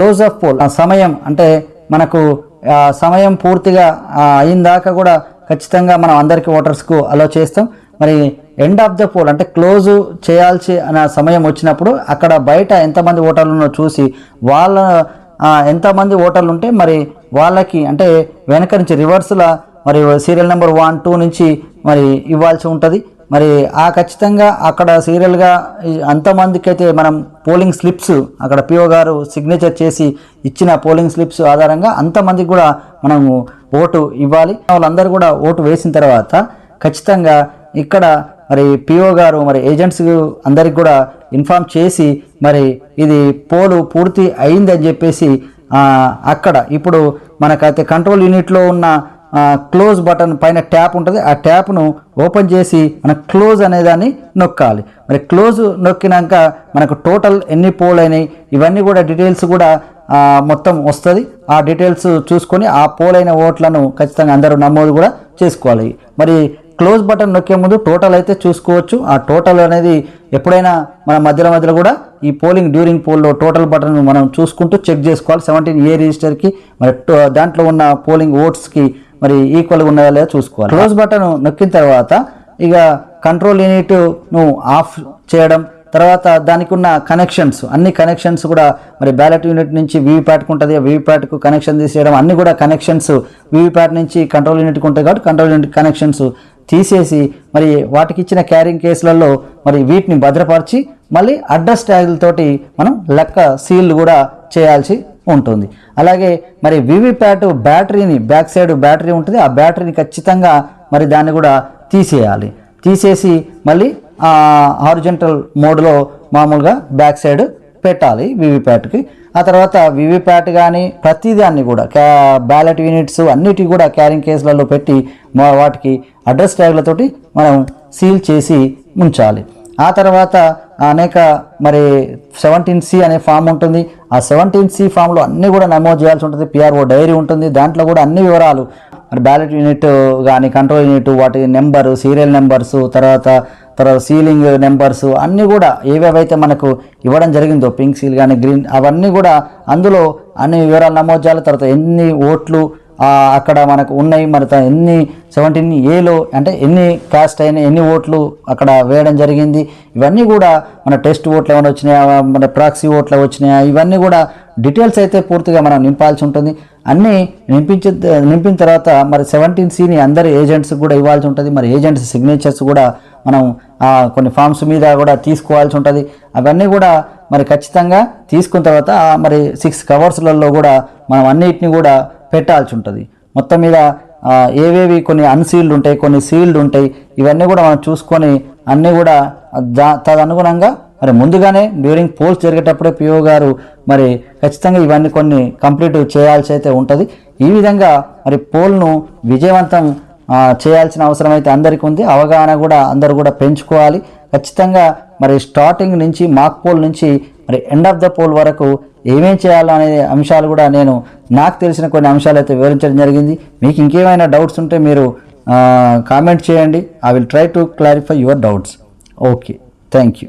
Close of poll ఆ సమయం అంటే మనకు సమయం పూర్తిగా ఆ, అయిన దాకా కూడా ఖచ్చితంగా మనం అందరికీ ఓటర్స్కు అలో చేస్తాం. మరి ఎండ్ ఆఫ్ ద పోల్ అంటే క్లోజ్ చేయాల్సి అన్న సమయం వచ్చినప్పుడు అక్కడ బయట ఎంతమంది ఓటర్లు ఉన్నో చూసి వాళ్ళ ఎంతమంది ఓటర్లు ఉంటే మరి వాళ్ళకి అంటే వెనక నుంచి రివర్స్ల మరి సీరియల్ నెంబర్ వన్ టూ నుంచి మరి ఇవ్వాల్సి ఉంటుంది. మరి ఆ ఖచ్చితంగా అక్కడ సీరియల్గా అంతమందికి అయితే మనం పోలింగ్ స్లిప్స్ అక్కడ పిఓ గారు సిగ్నేచర్ చేసి ఇచ్చిన పోలింగ్ స్లిప్స్ ఆధారంగా అంతమందికి కూడా మనము ఓటు ఇవ్వాలి. వాళ్ళందరూ కూడా ఓటు వేసిన తర్వాత ఖచ్చితంగా ఇక్కడ మరి పిఓ గారు మరి ఏజెంట్స్ అందరికి కూడా ఇన్ఫామ్ చేసి మరి ఇది పోలు పూర్తి అయిందని చెప్పేసి అక్కడ ఇప్పుడు మనకైతే కంట్రోల్ యూనిట్లో ఉన్న క్లోజ్ బటన్ పైన ట్యాప్ ఉంటుంది. ఆ ట్యాప్ను ఓపెన్ చేసి మన క్లోజ్ అనేదాన్ని నొక్కాలి. మరి క్లోజ్ నొక్కినాక మనకు టోటల్ ఎన్ని పోల్ అయినాయి ఇవన్నీ కూడా డీటెయిల్స్ కూడా మొత్తం వస్తుంది. ఆ డీటెయిల్స్ చూసుకొని ఆ పోల్ అయిన ఓట్లను ఖచ్చితంగా అందరూ నమోదు కూడా చేసుకోవాలి. మరి క్లోజ్ బటన్ నొక్కే ముందు టోటల్ అయితే చూసుకోవచ్చు. ఆ టోటల్ అనేది ఎప్పుడైనా మన మధ్యలో మధ్యలో కూడా ఈ పోలింగ్ డ్యూరింగ్ పోల్లో టోటల్ బటన్ మనం చూసుకుంటూ చెక్ చేసుకోవాలి. సెవెంటీన్ ఏ రిజిస్టర్కి మరి టో- దాంట్లో ఉన్న పోలింగ్ ఓట్స్కి మరి ఈక్వల్గా ఉన్నాయా లేదా చూసుకోవాలి. క్లోజ్ బటన్ నొక్కిన తర్వాత ఇక కంట్రోల్ యూనిట్ను ఆఫ్ చేయడం తర్వాత దానికి ఉన్న కనెక్షన్స్ అన్ని కనెక్షన్స్ కూడా మరి బ్యాలెట్ యూనిట్ నుంచి వీవీప్యాట్కి ఉంటుంది వీవీప్యాట్కు కనెక్షన్ తీసేయడం అన్ని కూడా కనెక్షన్స్ వీవీప్యాట్ నుంచి కంట్రోల్ యూనిట్కి ఉంటాయి కాబట్టి కంట్రోల్ యూనిట్ కనెక్షన్స్ తీసేసి మరి వాటికి ఇచ్చిన క్యారింగ్ కేసులలో మరి వీటిని భద్రపరిచి మళ్ళీ అడ్రస్ ట్యాగులతోటి మనం లెక్క సీల్ కూడా చేయాల్సి ఉంటుంది. అలాగే మరి వివిప్యాట్ బ్యాటరీని బ్యాక్ సైడ్ బ్యాటరీ ఉంటుంది. ఆ బ్యాటరీని ఖచ్చితంగా మరి దాన్ని కూడా తీసేయాలి. తీసేసి మళ్ళీ హారిజెంటల్ మోడ్లో మామూలుగా బ్యాక్ సైడ్ పెట్టాలి వివిప్యాట్కి ఆ తర్వాత వివిప్యాట్ కానీ ప్రతిదాన్ని కూడా క్యా బ్యాలెట్ యూనిట్స్ అన్నిటి కూడా క్యారింగ్ కేసులలో పెట్టి వాటికి అడ్రస్ ట్యాగ్లతోటి మనం సీల్ చేసి ఉంచాలి. ఆ తర్వాత అనేక మరి సెవెంటీన్ సి అనే ఫామ్ ఉంటుంది. ఆ సెవెంటీన్ సి ఫామ్లో అన్నీ కూడా నమోదు చేయాల్సి ఉంటుంది. పిఆర్ఓ డైరీ ఉంటుంది. దాంట్లో కూడా అన్ని వివరాలు. మరి బ్యాలెట్ యూనిట్ కానీ కంట్రోల్ యూనిట్ వాటి నెంబరు సీరియల్ నెంబర్స్ తర్వాత తర్వాత సీలింగ్ నెంబర్స్ అన్నీ కూడా ఏవేవైతే మనకు ఇవ్వడం జరిగిందో పింక్ సీల్ కానీ గ్రీన్ అవన్నీ కూడా అందులో అన్ని వివరాలు నమోదు చేయాలి. తర్వాత ఎన్ని ఓట్లు అక్కడ మనకు ఉన్నాయి. మరి ఎన్ని సెవెంటీన్ ఏలో అంటే ఎన్ని కాస్ట్ అయిన ఎన్ని ఓట్లు అక్కడ వేయడం జరిగింది. ఇవన్నీ కూడా మన టెస్ట్ ఓట్లు ఏమైనా వచ్చినాయా? మన ప్రాక్సీ ఓట్లు వచ్చినాయా? ఇవన్నీ కూడా డీటెయిల్స్ అయితే పూర్తిగా మనం నింపాల్సి ఉంటుంది. అన్నీ నింపించి నింపిన తర్వాత మరి సెవెంటీన్ సిని అందరి ఏజెంట్స్ కూడా ఇవ్వాల్సి ఉంటుంది. మరి ఏజెంట్స్ సిగ్నేచర్స్ కూడా మనం కొన్ని ఫామ్స్ మీద కూడా తీసుకోవాల్సి ఉంటుంది. అవన్నీ కూడా మరి ఖచ్చితంగా తీసుకున్న తర్వాత మరి సిక్స్ కవర్స్లలో కూడా మనం అన్నిటిని కూడా పెట్టాల్సి ఉంటుంది మొత్తం మీద ఏవేవి కొన్ని అన్సీల్డ్ ఉంటాయి కొన్ని సీల్డ్ ఉంటాయి ఇవన్నీ కూడా మనం చూసుకొని అన్నీ కూడా దా తదనుగుణంగా మరి ముందుగానే డ్యూరింగ్ పోల్స్ జరిగేటప్పుడే పిఓ గారు మరి ఖచ్చితంగా ఇవన్నీ కొన్ని కంప్లీట్ చేయాల్సి అయితే ఉంటుంది. ఈ విధంగా మరి పోల్ను విజయవంతం చేయాల్సిన అవసరం అయితే అందరికీ ఉంది. అవగాహన కూడా అందరూ కూడా పెంచుకోవాలి. ఖచ్చితంగా మరి స్టార్టింగ్ నుంచి మాక్ పోల్ నుంచి మరి ఎండ్ ఆఫ్ ద పోల్ వరకు ఏమేం చేయాలో అనే అంశాలు కూడా నేను నాకు తెలిసిన కొన్ని అంశాలు అయితే వివరించడం జరిగింది. మీకు ఇంకేమైనా డౌట్స్ ఉంటే మీరు కామెంట్ చేయండి. I will try to clarify your doubts okay thank you